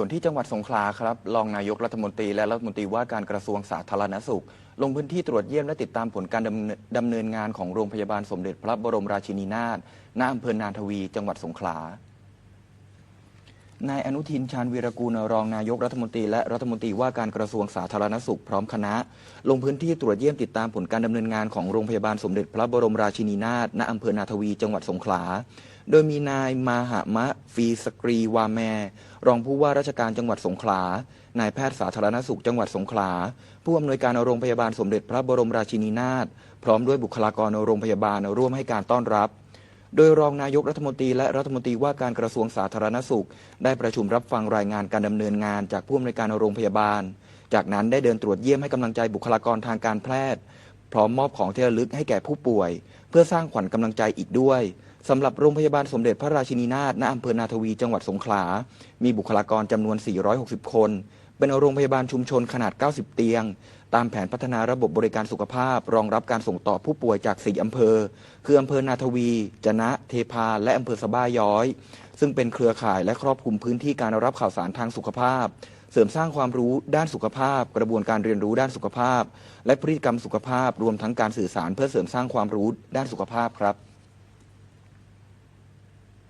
ส่วนที่จังหวัดสงขลาครับรองนายกรัฐมนตรีและรัฐมนตรีว่าการกระทรวงสาธารณสุข ลงพื้นที่ตรวจเยี่ยมและติดตามผลการดำเนินดำเนินงานของโรงพยาบาลสมเด็จพระบรมราชินีนาถณอำเภอนานทวี จังหวัดสงขลานายอนุทินชาญวีรกูลรองนายกรัฐมนตรีและรัฐมนตรีว่าการกระทรวงสาธารณสุขพร้อมคณะ ลงพื้นที่ตรวจเยี่ยมติดตามผลการดำเนินงานของโรงพยาบาลสมเด็จพระบรมราชินีนาถณอำเภอนาทวี จังหวัดสงขลา โดยมีนายมาหามะฟีสกรีวาแม รองผู้ว่าราชการจังหวัดสงขลา นายแพทย์สาธารณสุขจังหวัดสงขลา ผู้อำนวยการโรงพยาบาลสมเด็จพระบรมราชินีนาถ พร้อมด้วยบุคลากรโรงพยาบาลร่วมให้การต้อนรับ โดยรองนายกรัฐมนตรีและรัฐมนตรีว่าการกระทรวงสาธารณสุข ได้ประชุมรับฟังรายงานการดำเนินงานจากผู้อำนวยการโรงพยาบาล จากนั้นได้เดินตรวจเยี่ยมให้กำลังใจบุคลากรทางการแพทย์ พร้อมมอบของที่ระลึกให้แก่ผู้ป่วย เพื่อสร้างขวัญกำลังใจอีกด้วย สำหรับโรงพยาบาลสมเด็จพระราชินีนาถณอำเภอนาทวีจังหวัดสงขลา มีบุคลากรจำนวน 460 คน เป็นโรงพยาบาลชุมชนขนาด 90 เตียง ตามแผนพัฒนาระบบบริการสุขภาพ รองรับการส่งต่อผู้ป่วยจาก 4 อำเภอ คืออำเภอนาทวี จนะ เทพา และอำเภอสะบ้าย้อย ซึ่งเป็นเครือข่ายและครอบคลุมพื้นที่การรับข่าวสารทางสุขภาพเสริมสร้างความรู้ด้านสุขภาพ กระบวนการเรียนรู้ด้านสุขภาพ และพฤติกรรมสุขภาพ รวมทั้งการสื่อสารเพื่อเสริมสร้างความรู้ด้านสุขภาพครับ